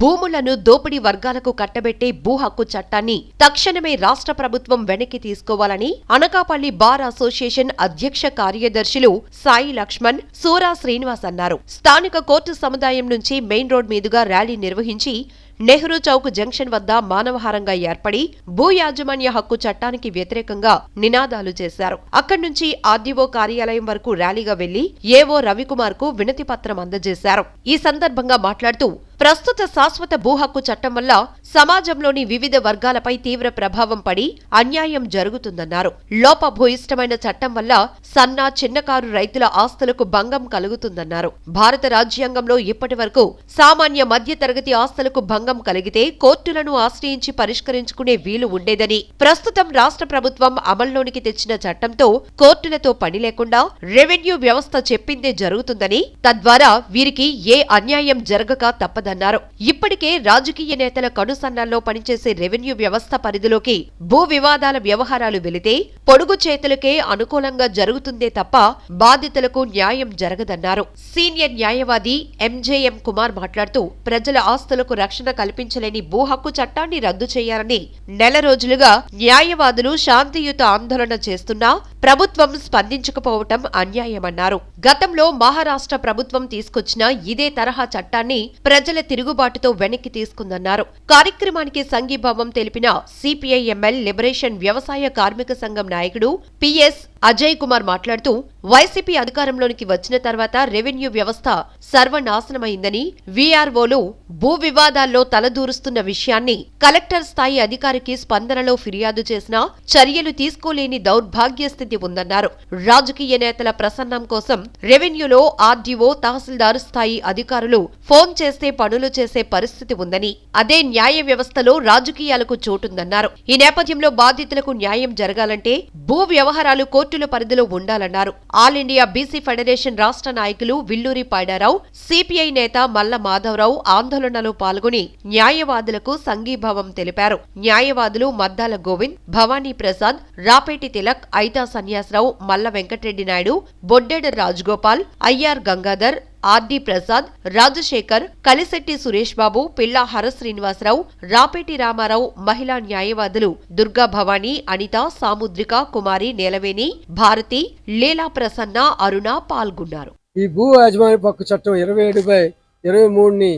భూములను దోపిడీ వర్గాలకు కట్టబెట్టే భూ హక్కు చట్టాన్ని తక్షణమే రాష్ట్ర ప్రభుత్వం వెనక్కి తీసుకోవాలని అనకాపల్లి బార్ అసోసియేషన్ అధ్యక్ష కార్యదర్శులు సాయి లక్ష్మణ్ సూరా శ్రీనివాస్ అన్నారు. స్థానిక కోర్టు సముదాయం నుంచి మెయిన్ రోడ్ మీదుగా ర్యాలీ నిర్వహించి నెహ్రూ చౌక్ జంక్షన్ వద్ద మానవహారంగా ఏర్పడి భూ యాజమాన్య హక్కు చట్టానికి వ్యతిరేకంగా నినాదాలు చేశారు. అక్కడి నుంచి ఆర్డీఓ కార్యాలయం వరకు ర్యాలీగా వెళ్ళి ఏవో రవికుమార్కు వినతి పత్రం అందజేశారు. ఈ సందర్భంగా మాట్లాడుతూ ప్రస్తుత శాశ్వత భూ హక్కు చట్టం వల్ల సమాజంలోని వివిధ వర్గాలపై తీవ్ర ప్రభావం పడి అన్యాయం జరుగుతుందన్నారు. లోపభూయిష్టమైన చట్టం వల్ల సన్న చిన్నకారు రైతుల ఆస్తులకు భంగం కలుగుతుందన్నారు. భారత రాజ్యాంగంలో ఇప్పటి వరకు సామాన్య మధ్యతరగతి ఆస్తులకు భంగం కలిగితే కోర్టులను ఆశ్రయించి పరిష్కరించుకునే వీలు ఉండేదని ప్రస్తుతం రాష్ట్ర ప్రభుత్వం అమల్లోనికి తెచ్చిన చట్టంతో కోర్టులతో పని లేకుండా రెవెన్యూ వ్యవస్థ చెప్పిందే జరుగుతుందని తద్వారా వీరికి ఏ అన్యాయం జరగక తప్పదని తప్పదన్నారు ఇప్పటికే రాజకీయ నేతల కనుసన్నల్లో పనిచేసే రెవెన్యూ వ్యవస్థ పరిధిలోకి భూ వివాదాల వ్యవహారాలు వెళితే పొడుగు చేతులకే అనుకూలంగా జరుగుతుందే తప్ప బాధితులకు న్యాయం జరగదన్నారు. సీనియర్ న్యాయవాది ఎంజేఎం కుమార్ మాట్లాడుతూ ప్రజల ఆస్తులకు రక్షణ కల్పించలేని భూ హక్కు చట్టాన్ని రద్దు చేయాలని నెల రోజులుగా న్యాయవాదులు శాంతియుత ఆందోళన చేస్తున్నా ప్రభుత్వం స్పందించకపోవటం అన్యాయమన్నారు. గతంలో మహారాష్ట్ర ప్రభుత్వం తీసుకొచ్చిన ఇదే తరహా చట్టాన్ని ప్రజల తిరుగుబాటుతో వెనక్కి తీసుకుందన్నారు. కార్యక్రమానికి సంఘీభావం తెలిపిన సిపిఐఎంఎల్ లిబరేషన్ వ్యవసాయ కార్మిక సంఘం నాయకుడు పిఎస్ అజయ్ కుమార్ మాట్లాడుతూ వైసీపీ అధికారంలోనికి వచ్చిన తర్వాత రెవెన్యూ వ్యవస్థ సర్వనాశనమైందని వీఆర్ఓలు భూ వివాదాల్లో తలదూరుస్తున్న విషయాన్ని కలెక్టర్ స్థాయి అధికారికి స్పందనలో ఫిర్యాదు చేసినా చర్యలు తీసుకోలేని దౌర్భాగ్య స్థితి ఉందన్నారు. రాజకీయ నేతల ప్రసన్నం కోసం రెవెన్యూలో ఆర్డీఓ తహసీల్దార్ స్థాయి అధికారులు ఫోన్ చేస్తే పనులు చేసే పరిస్థితి ఉందని అదే న్యాయ వ్యవస్థలో రాజకీయాలకు చోటుందన్నారు. ఈ నేపథ్యంలో బాధితులకు న్యాయం జరగాలంటే భూ వ్యవహారాలు కోర్టుల పరిధిలో ఉండాలన్నారు. ఆల్ ఇండియా బీసీ ఫెడరేషన్ రాష్ట్ర నాయకులు విల్లూరి పాడారావు సిపిఐ నేత మల్ల మాధవరావు ఆందోళనలో పాల్గొని న్యాయవాదులకు సంఘీభావం తెలిపారు. న్యాయవాదులు Maddala Govind Bhavani Prasad Rapeti Tilak Aitha Sanyasarao Malla Venkatareddy Naidu Boddeda Rajagopal I R Gangadhar R D Prasad Rajasekhar Kalisetti Suresh Babu Pilla Hara Srinivasarao Rapeti Ramarao మహిళా న్యాయవాదులు దుర్గా భవానీ అనిత సాముద్రిక కుమారి నేలవేణి భారతి లీలా ప్రసన్న అరుణ పాల్గొన్నారు. ఈ భూ యాజమాన్య పక్కు చట్టం ఇరవై ఏడు బై ఇరవై మూడుని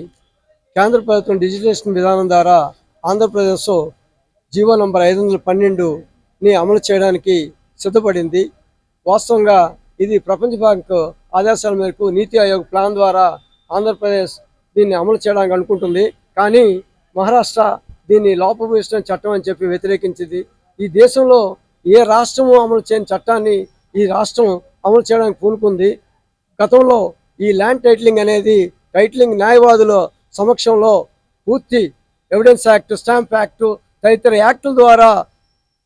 కేంద్ర ప్రభుత్వం డిజిటేషన్ విధానం ద్వారా ఆంధ్రప్రదేశ్ జీవో నంబర్ ఐదు వందల పన్నెండుని అమలు చేయడానికి సిద్ధపడింది. వాస్తవంగా ఇది ప్రపంచ బ్యాంకు ఆదేశాల మేరకు నీతి ఆయోగ్ ప్లాన్ ద్వారా ఆంధ్రప్రదేశ్ దీన్ని అమలు చేయడానికి అనుకుంటుంది. కానీ మహారాష్ట్ర దీన్ని లోపభూయిష్టం చట్టం అని చెప్పి వ్యతిరేకించింది. ఈ దేశంలో ఏ రాష్ట్రము అమలు చేయని చట్టాన్ని ఈ రాష్ట్రం అమలు చేయడానికి పూనుకుంది. గతంలో ఈ ల్యాండ్ టైటిలింగ్ అనేది టైటిలింగ్ న్యాయవాదుల సమక్షంలో పూర్తి ఎవిడెన్స్ యాక్ట్ స్టాంప్ యాక్ట్ తదితర యాక్టుల ద్వారా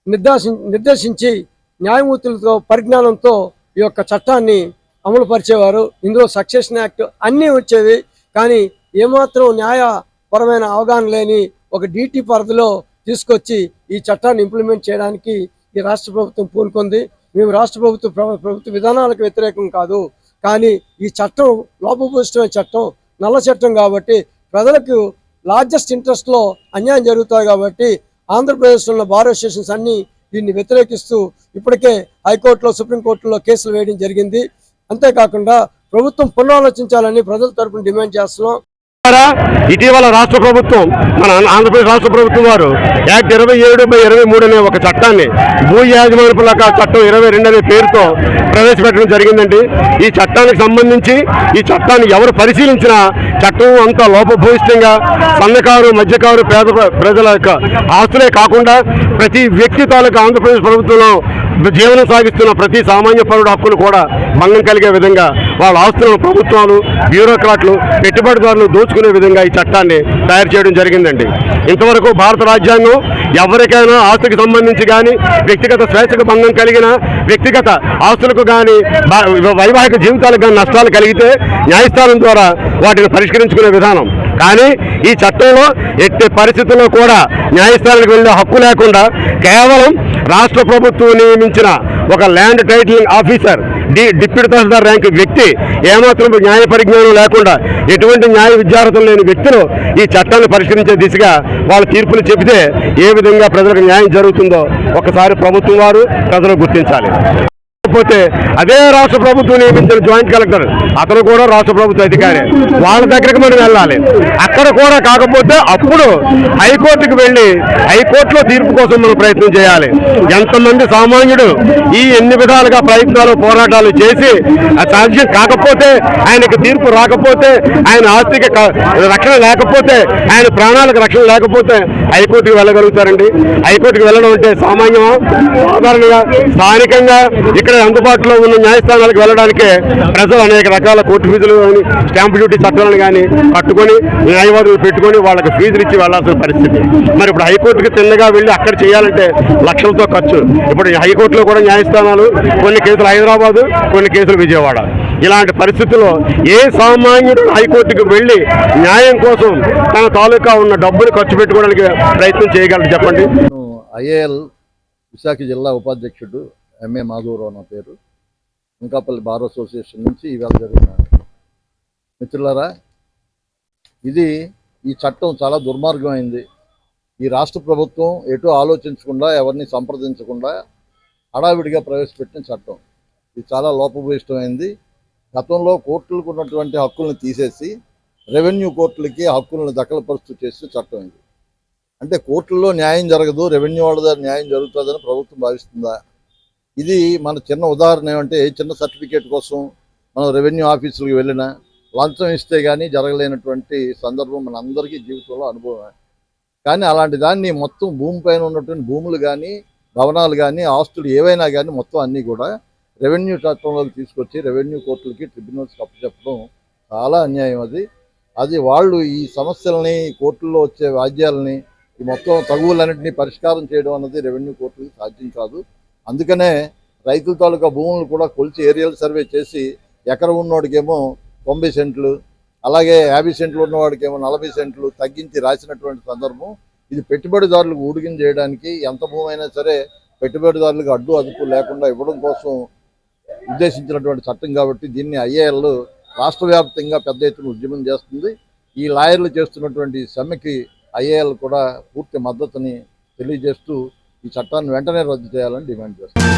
నిర్దేశి నిర్దేశించి న్యాయమూర్తులతో పరిజ్ఞానంతో ఈ యొక్క చట్టాన్ని అమలు పరిచేవారు ఇందులో సక్సెషన్ యాక్ట్ అన్నీ వచ్చేవి. కానీ ఏమాత్రం న్యాయపరమైన అవగాహన లేని ఒక డీటీ పరిధిలో తీసుకొచ్చి ఈ చట్టాన్ని ఇంప్లిమెంట్ చేయడానికి ఈ రాష్ట్ర ప్రభుత్వం పూనుకుంది. మేము రాష్ట్ర ప్రభుత్వ ప్రభుత్వ విధానాలకు వ్యతిరేకం కాదు. కానీ ఈ చట్టం లోపభూయిష్టమైన చట్టం నల్ల చట్టం కాబట్టి ప్రజలకు లార్జెస్ట్ ఇంట్రెస్ట్లో అన్యాయం జరుగుతాయి కాబట్టి ఆంధ్రప్రదేశ్లో ఉన్న బార్ అసోసియేషన్స్ అన్ని దీన్ని వ్యతిరేకిస్తూ ఇప్పటికే హైకోర్టులో సుప్రీంకోర్టులో కేసులు వేయడం జరిగింది. అంతేకాకుండా ప్రభుత్వం పునరాలోచించాలని ప్రజల తరపున డిమాండ్ చేస్తున్నాం. ద్వారా ఇటీవల రాష్ట్ర ప్రభుత్వం మన ఆంధ్రప్రదేశ్ రాష్ట్ర ప్రభుత్వం వారు యాక్ట్ ఇరవై ఏడు బై ఇరవై మూడు అనే ఒక చట్టాన్ని భూ యాజమాన్యపులక చట్టం ఇరవై రెండు అనే పేరుతో ప్రవేశపెట్టడం జరిగిందండి. ఈ చట్టానికి సంబంధించి ఈ చట్టాన్ని ఎవరు పరిశీలించినా చట్టం అంతా లోపభూయిష్టంగా సన్నకారు మధ్యకారు పేద ప్రజల యొక్క ఆస్తులే కాకుండా ప్రతి వ్యక్తి తాలూకా ఆంధ్రప్రదేశ్ ప్రభుత్వంలో జీవనం సాగిస్తున్న ప్రతి సామాన్య పౌరుడు హక్కులు కూడా భంగం కలిగే విధంగా వాళ్ళ ఆస్తులను ప్రభుత్వాలు బ్యూరోక్రాట్లు పెట్టుబడిదారులు దోచుకునే విధంగా ఈ చట్టాన్ని తయారు చేయడం జరిగిందండి. ఇంతవరకు భారత రాజ్యాంగం ఎవరికైనా ఆస్తికి సంబంధించి కానీ వ్యక్తిగత స్వేచ్ఛకు భంగం కలిగిన వ్యక్తిగత ఆస్తులకు కానీ వైవాహిక జీవితాలకు కానీ నష్టాలు కలిగితే న్యాయస్థానం ద్వారా వాటిని పరిష్కరించుకునే విధానం. కానీ ఈ చట్టంలో ఎట్టి పరిస్థితుల్లో కూడా న్యాయస్థానానికి వెళ్ళే హక్కు లేకుండా కేవలం రాష్ట్ర ప్రభుత్వం నియమించిన ఒక land titling officer D deputy tahsildar rank వ్యక్తి ఏమాత్రం న్యాయ పరిజ్ఞానం లేకుండా ఎటువంటి న్యాయ విద్యార్థులు లేని వ్యక్తులు ఈ చట్టాన్ని పరిష్కరించే దిశగా వాళ్ళ తీర్పులు చెబితే ఏ విధంగా ప్రజలకు న్యాయం జరుగుతుందో ఒకసారి ప్రభుత్వం వారు ప్రజలు గుర్తించాలి. లేకపోతే అదే రాష్ట్ర ప్రభుత్వం నియమించిన జాయింట్ కలెక్టర్ అతను కూడా రాష్ట్ర ప్రభుత్వ అధికారి. వాళ్ళ దగ్గరికి మనం వెళ్ళాలి. అక్కడ కూడా కాకపోతే అప్పుడు హైకోర్టుకు వెళ్ళి హైకోర్టులో తీర్పు కోసం మనం ప్రయత్నం చేయాలి. ఎంతమంది సామాన్యుడు ఈ ఎన్ని విధాలుగా ప్రయత్నాలు పోరాటాలు చేసి సాధ్యం కాకపోతే ఆయనకు తీర్పు రాకపోతే ఆయన ఆస్తికి రక్షణ లేకపోతే ఆయన ప్రాణాలకు రక్షణ లేకపోతే హైకోర్టుకి వెళ్ళగలుగుతారండి. హైకోర్టుకి వెళ్ళడం అంటే సామాన్యమా? సాధారణంగా స్థానికంగా ఇక్కడ అందుబాటులో ఉన్న న్యాయస్థానాలకు వెళ్ళడానికే ప్రజలు అనేక రకాల కోర్టు ఫీజులు కానీ స్టాంపు డ్యూటీ చట్టాలను కానీ కట్టుకొని న్యాయవాదులు పెట్టుకొని వాళ్ళకి ఫీజులు ఇచ్చి వెళ్ళాల్సిన పరిస్థితి. మరి ఇప్పుడు హైకోర్టుకి చిన్నగా వెళ్ళి అక్కడ చేయాలంటే లక్షలతో ఖర్చు. ఇప్పుడు హైకోర్టులో కూడా న్యాయస్థానాలు కొన్ని కేసులు హైదరాబాదు కొన్ని కేసులు విజయవాడ. ఇలాంటి పరిస్థితుల్లో ఏ సామాన్యుడు హైకోర్టుకు వెళ్ళి న్యాయం కోసం తన తాలూకా ఉన్న డబ్బులు ఖర్చు పెట్టుకోవడానికి ప్రయత్నం చేయగలరు చెప్పండి? ఐఏఎల్ విశాఖ జిల్లా ఉపాధ్యక్షుడు ఎంఏ మాధవరావు నా పేరు. అనకాపల్లి బార్ అసోసియేషన్ నుంచి ఈవేళ జరిగిన మిత్రులారా ఇది ఈ చట్టం చాలా దుర్మార్గమైంది. ఈ రాష్ట్ర ప్రభుత్వం ఎటు ఆలోచించకుండా ఎవరిని సంప్రదించకుండా హడావిడిగా ప్రవేశపెట్టిన చట్టం. ఇది చాలా లోపభూయిష్టమైంది. గతంలో కోర్టులకు ఉన్నటువంటి హక్కులను తీసేసి రెవెన్యూ కోర్టులకి హక్కులను దఖలపరుస్తూ చేసే చట్టం ఇది. అంటే కోర్టుల్లో న్యాయం జరగదు రెవెన్యూ వాళ్ళ దగ్గర న్యాయం జరుగుతుందని ప్రభుత్వం భావిస్తుందా? ఇది మన చిన్న ఉదాహరణ ఏమంటే చిన్న సర్టిఫికేట్ కోసం మనం రెవెన్యూ ఆఫీసులకు వెళ్ళినా లంచం ఇస్తే కానీ జరగలేనటువంటి సందర్భం మన అందరికీ జీవితంలో అనుభవమే. కానీ అలాంటి దాన్ని మొత్తం భూమిపైన ఉన్నటువంటి భూములు కానీ భవనాలు కానీ ఆస్తులు ఏవైనా కానీ మొత్తం అన్నీ కూడా రెవెన్యూ చట్టంలోకి తీసుకొచ్చి రెవెన్యూ కోర్టులకి ట్రిబ్యునల్స్కి అప్పచెప్పడం చాలా అన్యాయం అది. అది వాళ్ళు ఈ సమస్యల్ని కోర్టుల్లో వచ్చే వ్యాజ్యాలని ఈ మొత్తం తగువులన్నింటినీ పరిష్కారం చేయడం అన్నది రెవెన్యూ కోర్టులకి సాధ్యం కాదు. అందుకనే రైతుల తాలూకా భూములు కూడా కొలిచి ఏరియల్ సర్వే చేసి ఎకరం ఉన్నోడికేమో తొంభై సెంట్లు అలాగే యాభై సెంట్లు ఉన్నవాడికేమో నలభై సెంట్లు తగ్గించి రాసినటువంటి సందర్భం. ఇది పెట్టుబడిదారులకు ఊడిగిన చేయడానికి ఎంత భూమి అయినా సరే పెట్టుబడిదారులకు అడ్డు అదుపు లేకుండా ఇవ్వడం కోసం ఉద్దేశించినటువంటి చట్టం కాబట్టి దీన్ని ఐఏఎల్ రాష్ట్ర వ్యాప్తంగా పెద్ద ఎత్తున ఉద్యమం చేస్తుంది. ఈ లాయర్లు చేస్తున్నటువంటి సమ్మెకి ఐఏఎల్ కూడా పూర్తి మద్దతుని తెలియజేస్తూ ఈ చట్టాన్ని వెంటనే రద్దు చేయాలని డిమాండ్ చేస్తుంది